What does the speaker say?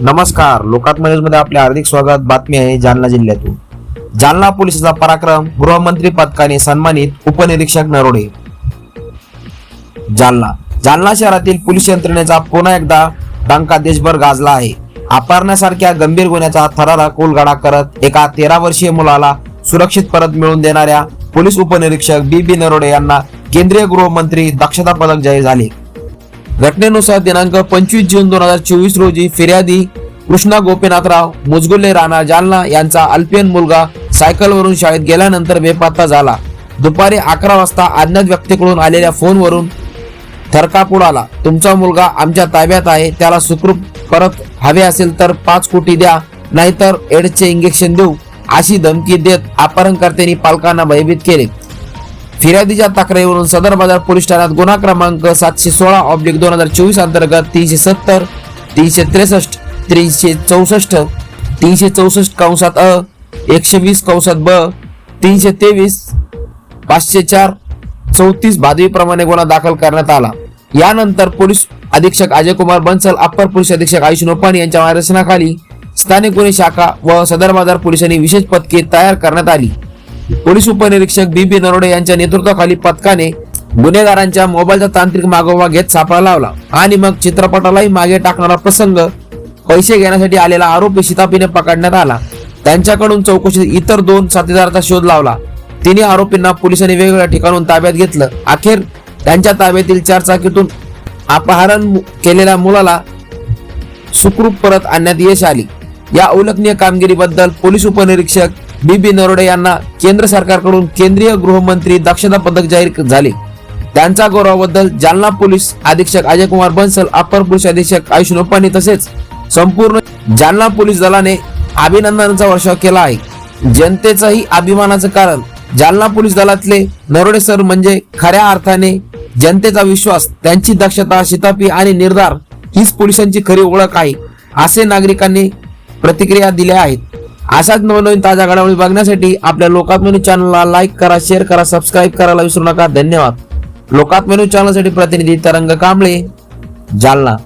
नमस्कार. लोकात मध्ये आपले हार्दिक स्वागत. बातमी आहे जालना जिल्ह्यातून. जालना पोलिसाचा पराक्रम. गृहमंत्री पदकाने सन्मानित उपनिरीक्षक नरोडे. जालना. जालना शहरातील पोलीस यंत्रणेचा पुन्हा एकदा डंका देशभर गाजला आहे. अपहरणासारख्या गंभीर गुन्ह्याचा थरारा कोलगाडा करत एका तेरा वर्षीय मुलाला सुरक्षित परत मिळवून देणाऱ्या पोलीस उपनिरीक्षक बी बी नरोडे यांना केंद्रीय गृहमंत्री दक्षता पदक जाहीर झाले. घटनेनुसार दिनांक पंचवीस जून दोन हजार चोवीस रोजी फिर्यादी कृष्णा गोपीनाथराव मुजगुल्ले राणा जालना यांचा अल्पियन मुलगा सायकलवरून शाळेत गेल्यानंतर बेपत्ता झाला. दुपारी अकरा वाजता अज्ञात व्यक्तीकडून आलेल्या फोनवरून थरकाप उडाला तुमचा मुलगा आमच्या ताब्यात आहे त्याला सुखरूप परत हवे असेल तर पाच कोटी द्या नाहीतर एडचे इंजेक्शन देऊ अशी धमकी देत अपहरणकर्त्यांनी पालकांना भयभीत केले. फिर्यादीच्या तक्रारीवरून सदर बाजार पोलीस ठाण्यात गुन्हा क्रमांक सातशे सोळा ऑब्लिक दोन हजार चोवीस अंतर्गत तीनशे सत्तर तीनशे त्रेसष्ट तीनशे चौसष्ट तीनशे चौसष्ट कंसात अ एकशे वीस कंसात ब तीनशे तेवीस पाचशे चार चौतीस बादवीप्रमाणे गुन्हा दाखल करण्यात आला. यानंतर पोलीस अधीक्षक अजय कुमार बन्सल अप्पर पोलीस अधीक्षक आयुष नोपाणी यांच्या मार्गदर्शनाखाली स्थानिक गुन्हे शाखा व सदर बाजार पोलिसांनी विशेष पथके तयार करण्यात आली. पोलीस उपनिरीक्षक बी बी नरोडे यांच्या नेतृत्वाखाली पथकाने गुन्हेगारांच्या मोबाईलचा तांत्रिक मागोवा घेत सापळा लावला. आणि मग चित्रपटालाही मागे टाकणारा प्रसंग पैसे घेण्यासाठी आलेला आरोपी शितापीने पकडण्यात आला. त्यांच्याकडून चौकशीत इतर दोन साथीदाराचा शोध लावला. तिन्ही आरोपींना पोलिसांनी वेगवेगळ्या ठिकाणून ताब्यात घेतलं. अखेर त्यांच्या ताब्यातील चार चाकीतून अपहरण केलेल्या मुलाला सुखरूप परत आणण्यात यश आली. या उल्लेखनीय कामगिरीबद्दल पोलीस उपनिरीक्षक बी बी नरोडे यांना केंद्र सरकारकडून केंद्रीय गृहमंत्री दक्षता पदक जाहीर झाले. त्यांच्या गौरवाबद्दल जालना पोलीस अधीक्षक अजय कुमार बन्सल अप्पर पोलीस अधीक्षक आयुष नोपानी तसेच संपूर्ण जालना पोलीस दलाने अभिनंदनाचा वर्षाव केला आहे. जनतेचाही अभिमानाचं कारण जालना पोलीस दलातले नरोडे सर म्हणजे खऱ्या अर्थाने जनतेचा विश्वास त्यांची दक्षता शितापी आणि निर्धार हीच पोलिसांची खरी ओळख आहे असे नागरिकांनी प्रतिक्रिया दिल्या आहेत. असाच नवनवीन ताज्या घडामोडी बघण्यासाठी आपल्या लोकात्मेनू चॅनलला लाईक करा शेअर करा सबस्क्राईब करायला विसरू नका. धन्यवाद. लोकात्मेनू चॅनलसाठी प्रतिनिधी तरंग कांबळे जालना.